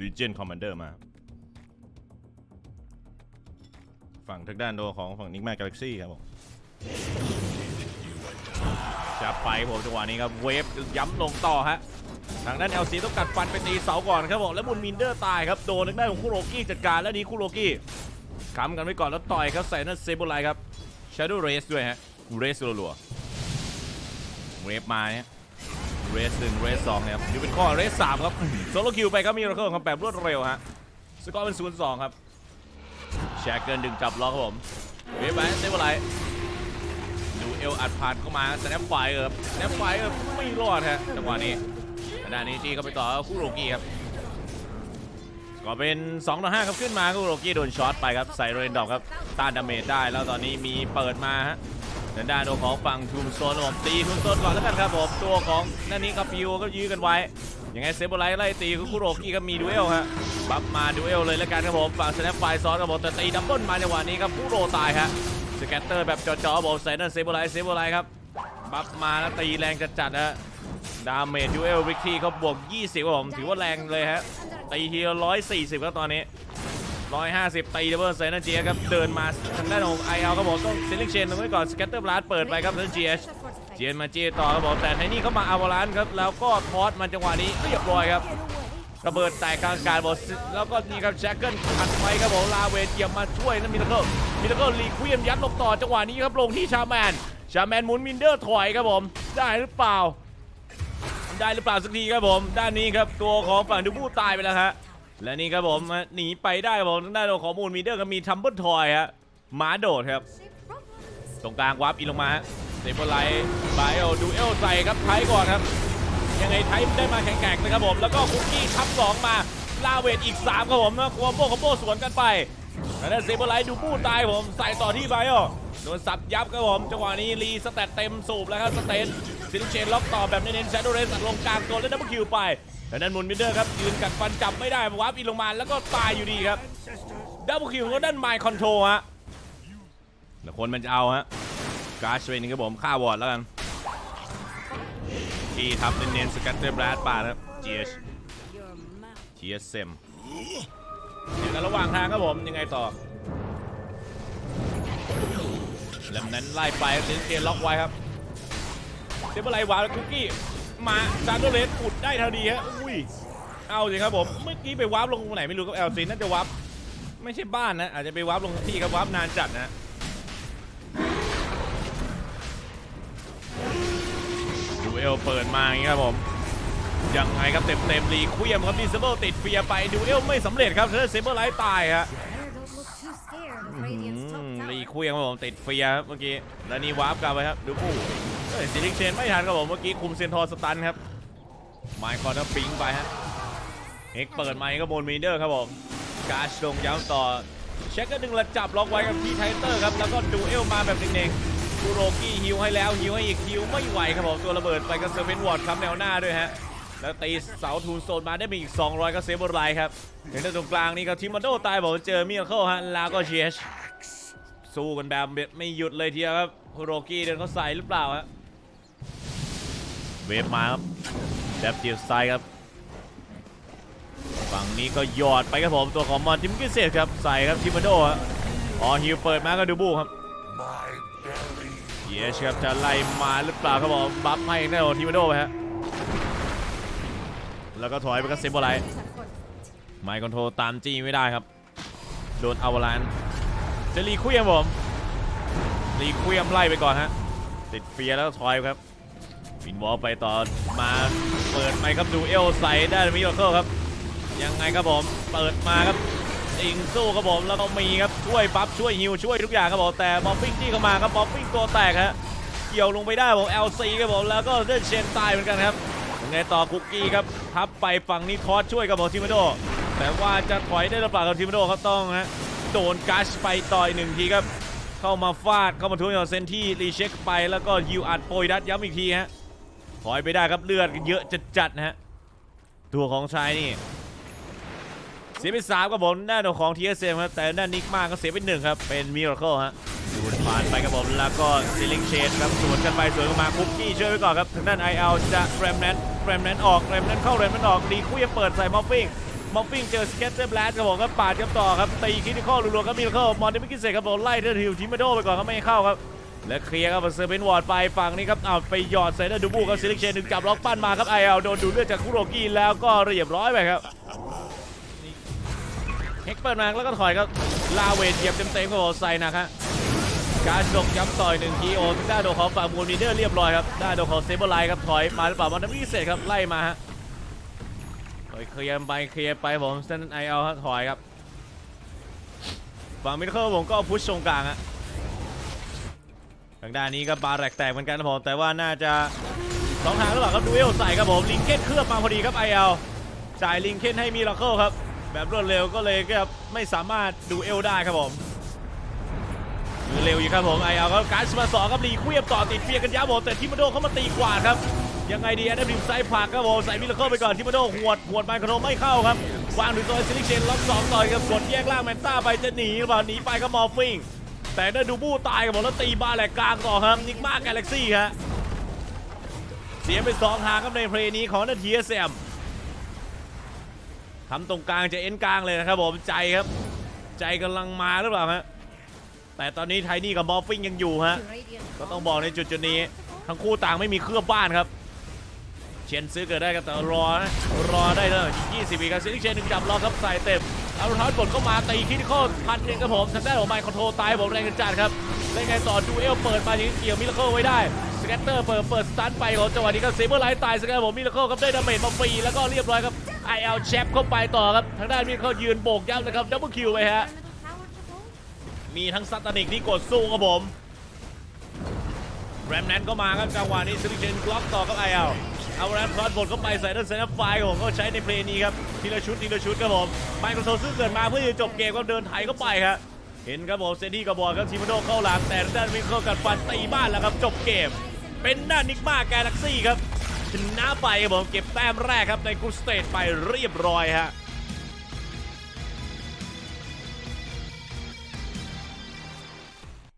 Legion Commander มา ฝั่งทางด้านโดของฝั่งนิกแมากาแล็กซี่ครับผมจะไปผมจังหวะนี้ครับ เวฟย้ำลงต่อฮะ ทางด้าน LC ต้องกัดฟันไปตีเสาก่อนครับผมแล้วมุนมินเดอร์ตายครับ โดนทางด้านของคุโรกี้จัดการแล้วนี้คุโรกี้ค้ำกันไว้ก่อนแล้วต่อยครับใส่นั่นเซเบอร์ไลครับ Shadow Race ด้วยฮะ Race รัวๆเวฟมาเนี่ย เรสหนึ่งเรสสองนะครับอยู่เป็นข้อเรสสามครับโซโลคิวไปครับมีราเคิลครับแบบรวดเร็วฮะสกอร์เป็นศูนย์สองครับแชร์เกินดึงจับล็อกครับผมเวฟไปเซฟอะไรดูเอลอัดผ่านเข้ามาสแนปไฟครับสแนปไฟไม่รอดฮะจังหวะนี้ขณะนี้จีเข้าไปต่อคู่โรกี้ครับก็เป็น2ต่อ5ครับขึ้นมาคู่โรกี้โดนช็อตไปครับใส่เรนดอกครับต้านดาเมจได้แล้วตอนนี้มีเปิดมาฮะ ทางด้านตัวของฝั่งทูมโซนผมตีทูมโซนก่อนแล้วกันครับผมตัวของนั่นนี้กับพิวก็ยื้อกันไว้ยังไงเซฟโบไลท์ไล่ตีคุโรกิก็มีดูเอลฮะบัฟมาดูเอลเลยแล้วกันครับผมฝั่งสแนปไฟซ้อนครับผมแต่ตีดับเบิลมาในวันนี้ครับคุโรตายฮะสแกตเตอร์แบบจ่อๆบอกใส่นั่นเซฟโบไลท์เซฟโบไลท์ครับบัฟมาแล้วตีแรงจัดๆฮะดาเมจดูเอลวิกทีเขาบวก 20ครับผมถือว่าแรงเลยฮะตีทีละ140ครับตอนนี้ 150 ตีดับเบิลเซนเจียครับ เดินมาทางด้านของไอเอลครับผมต้องเซลิกเชนตรงนี้ก่อนสแกตเตอร์บลัสเปิดไปครับแล้วเจียเจียนมาเจียต่อครับผมแต่ไทนี่เข้ามาอาวาลานครับแล้วก็ทอสมันจังหวะนี้เรียบร้อยครับระเบิดแตกกลางอากาศบอลแล้วก็นี่ครับแจ็คเกิลขัดไว้ครับผมลาเวทเกี่ยมมาช่วยนะมิลเคิลมิลเคิลลีควีมยัดลงต่อจังหวะนี้ครับลงที่ชาแมน ชาแมนหมุนมินเดอร์ถอยครับผม ได้หรือเปล่า ได้หรือเปล่าสักทีครับผม ด้านนี้ครับตัวของฝั่งดูบูตายไปแล้วฮะ และนี่ครับผมหนีไปได้ครับผมทางด้านของมูลมีเดอร์ก็มีทัมเบิลทอยฮะหมาโดดครับ ตรงกลางวาร์ปอินลงมาเซเบอร์ไลท์ไบโอดูเอลใส่ครับไทยก่อนครับ ยังไงไทยได้มาแข็งๆนะครับผม แล้วก็คุกกี้ทับสองมาลาเวทอีก 3 ครับผมแล้วคอมโบคอมโบสวนกันไปแล้วเซเบอร์ไลท์ดูบูตายผมใส่ต่อที่ไบโอโดนสับยับครับผมจังหวะนี้รีสแตทเต็มสูบแล้วครับสเตน ซิลเชนล็อกต่อแบบเน้นๆแชโดเรนส์ลงกลางตัวแล้วดับเบิลคิวไปแล้วนั่นมุนมิดเดอร์ครับยืนกัดฟันจับไม่ได้วาร์ปอินลงมาแล้วก็ตายอยู่ดีครับดับเบิลคิวก็ด้านไมค์คอนโทรฮะแล้วคนมันจะเอาฮะการ์ชเวนิงครับผมฆ่าวอร์ดแล้วกันทีทับเน้นๆสกัตเตอร์บลัดป่านะครับ GH TSM อยู่กันระหว่างทางครับผมยังไงต่อแลำนั้นไล่ไปเซนเกนล็อกไว้ครับ เซเบอร์ไลวาคุกกี้มาซานโดเลสอุดได้เท่าดีฮะอุ้ยเอาสิครับผมเมื่อกี้ไปวาร์ปลงตรงไหนไม่รู้กับเอลซีน่าจะวาร์ปไม่ใช่บ้านนะอาจจะไปวาร์ปลงที่ครับวาร์ปนานจัดนะดูเอลเปิดมาอย่างนี้ครับผมยังไงครับเต็มเต็มๆรีคุยมครับดีเซเบิลติดเฟียร์ไปดูเอลไม่สำเร็จครับเธอเซเบอร์ไลท์ตายฮะอืมรีคุยมครับผมติดเฟียร์ครับเมื่อกี้แล้วนี่วาร์ปกลับไปครับดูผู้เฮ้ย ซิลิกเชนไม่ทันครับผมเมื่อกี้คุมเซนทอร์สตันครับไมค์คอนก็ปิงไปฮะเอ็กเปิดไมค์ก็บนมีเดอร์ครับผมกาชลงย้ำต่อเช็คก็ดึงระจับล็อกไว้กับพี่ไทเตอร์ครับแล้วก็ดูเอลมาแบบเน่งๆคูโรกี้ฮิวให้แล้วฮิวให้อีกฮิวไม่ไหวครับผมตัวระเบิดไปกับเซอร์เพนวอร์ดครับแนวหน้าด้วยฮะแล้วตีเสาทูนโซนมาได้มีอีก 200 ก็เซฟบอลไลท์ครับเห็นแต่ตรงกลางนี่ก็ทิมาโดตายบอกเจอมิราเคิลฮะแล้วก็เชชสู้กันแบบไม่หยุดเลยทีเดียวครับคูโรกี้เดินเขาใส่หรือเปล่าฮะ เวฟมาครับแบบจิวไซครับ ฝั่งนี้ก็หยอดไปครับผมตัวของมอนทิมกิเซตครับใส่ครับทิมาโดฮะอ๋อฮิวเปิดมาก็ดูบูครับเยชครับจะไล่มาหรือเปล่าครับผมบัฟให้ได้โอทิมาโดไปฮะแล้วก็ถอยไปกับเซมโบไลท์ไมค์คอนโทรลตามจี้ไม่ได้ครับโดนอาวลานจะรีคุยมผมรีคุยมไล่ไปก่อนฮะติดเฟียแล้วถอยครับ วินวอลไปต่อมาเปิดไปครับดูเอลใส่ได้มิโอเคิลครับ ยังไงครับผมเปิดมาครับอิงสู้ครับผมแล้วก็มีครับช่วยปั๊บช่วยฮิวช่วยทุกอย่างครับผมแต่บอฟฟิ้งที่เข้ามาครับบอฟฟิ้งตัวแตกฮะเกี่ยวลงไปได้ผม LC ครับผมแล้วก็เดินเชนตายเหมือนกันครับยังไงต่อคุกกี้ครับทับไปฝั่งนี้ทอสช่วยกับผมทิมโดแต่ว่าจะถอยได้หรือเปล่ากับทิมโดเขาต้องฮะโดนกัชไปต่อยหนึ่งทีครับเข้ามาฟาดเข้ามาทุ่งเซนที่รีเช็คไปแล้วก็ยิวอัดโปยดัดย้ำอีกทีฮะ ถอยไปได้ครับเลือดเยอะจัดๆนะฮะตัวของชายนี่เสียไปสามครับผมด้านของ TSM ครับแต่ด้านิกมาก็เสียไปหนึ่งครับเป็นมิราเคิลฮะดูดผ่านไปครับผมแล้วก็ซิลิงเชนครับสวนกันไปสวนกันมาคุกกี้ช่วยไว้ก่อนครับทางด้าน IL จะแรมแนนแรมแนนออกแรมแนนเข้าแรมแนนออกดีคุยเปิดใส่มอฟฟิงมอฟฟิงเจอสเก็ตเตอร์แบลสครับผมก็ปาดครับต่อครับตีคิดที่ข้อรัวๆครับมีเข้ามอนเดมิกิเซครับผมไล่เทอร์ทิวทิมเมโดไปก่อนครับไม่ให้เข้าครับ และเคลียร์ครับเซอร์เบนวอร์ดไปฝั่งนี้ครับเอาไปหยอดใส่ได้ดูบูครับซิลิกเชนหนึ่งจับล็อกปั้นมาครับไอเอลโดนดูเลือดจากคุโรกิแล้วก็เรียบร้อยไปครับเฮกเปิดมาแล้วก็ถอยครับลาเวนเหยียบเต็มๆครับผมใส่หนักฮะการดกย้ำต่อยหนึ่งทีโอด้าโดนของฝั่งมูลมีเดอร์เรียบร้อยครับด้าโดนของเซเบอร์ไลท์ครับถอยมาหรือเปล่ามอนเดมิกิเซครับไล่มาฮะถอยเคลียร์ไปเคลียร์ไปผมเซนไอเอลฮะถอยครับฝั่งมิดเคิลผมก็พุชตรงกลางฮะ ทางด้านนี้ก็บาแรกแตกเหมือนกันนะผมแต่ว่าน่าจะสองทางหรือเปล่าครับดูเอลใส่ครับผมลิงเก้นเคลือบมาพอดีครับไอเอลจ่ายลิงเก้นให้มีลัเคิลครับ แบบรวดเร็วก็เลยก็ไม่สามารถดูเอลได้ครับผมคือเร็วอยู่ครับผมไอเอลก็การสมาสองครับรีเควียบต่อติดเฟียกันยาวผมแต่ทิมาโดเข้ามาตีกวาดครับยังไงดีอันดับดิมไซด์ผลักครับผมใส่มิลเลอร์ไปก่อนทิมาโดหวดหวดไมค์คอนโทรไม่เข้าครับวางดูโดยซิลิเชนล็อกสองต่อยกับกดแยกล่างแมนต้าไปจะหนีหรือเปล่าหนีไปก็มอร์ฟิง แต่ได้ดูบู้ตายกับผมแล้วตีบาแหลกกลางต่อครับนิกมาแกาแล็กซี่ฮะเสียไปสองทางครับในเพลย์นี้ของนาทีเอสเอ็มทำตรงกลางจะเอ็นกลางเลยนะครับผมใจครับ ใจกำลังมาหรือเปล่าฮะแต่ตอนนี้ไทนี่กับมอฟฟิงยังอยู่ฮะก็ต้องบอกในจุดจุดนี้ ทั้งคู่ต่างไม่มีเครื่องบ้านครับ เชนซื้อเกิดได้ครับแต่รอนะรอได้เลย20วิครับซิลิเชนหนึ่งจับรอครับใส่เต็ม เอารุทอสบดเข้ามาตีคิดข้อพันหนึ่งครับผมทางด้านของไมค์คอนโทรตายผมแรงกันจัดครับเล่นไงต่อดูเอลเปิดมาอย่างนี้เกี่ยวมิลเลอร์ไว้ได้สแกตเตอร์เปิดเปิดสตันไปของจังหวะนี้ก็เซเบอร์ไลท์ตายสแกตผมมิลเลอร์ครับได้ดาเมจมาฟรีแล้วก็เรียบร้อยครับไอเอลแชปเข้าไปต่อครับทางด้านมิลเลอร์ยืนโบกย้ำนะครับดับเบิลคิวไปฮะมีทั้งซัตตานิกที่กดสู้ครับผมแรมแนนก็มาครับจังหวะนี้ซิลิเชนบล็อกต่อกับไอเอล เอาแรมครอสบทเข้าไปใส่ด้านเซนต์ไฟของผมก็ใช้ในเพลงนี้ครับทีละชุดทีละชุดครับผมไมโครโซซึ่งเกิดมาเพื่อจะจบเกมก็เดินไถเข้าไปครับเห็นครับผมเซนดี้กับบอลครับทีมโดเข้าหลังแต่ด้านมิเข้ากัดฟันตีบ้านแล้วครับจบเกม เป็นด้านนิกมาแกแล็กซี่ครับชนะไปครับผมเก็บแต้มแรกครับในกรุ๊ปสเตจไปเรียบร้อยฮะ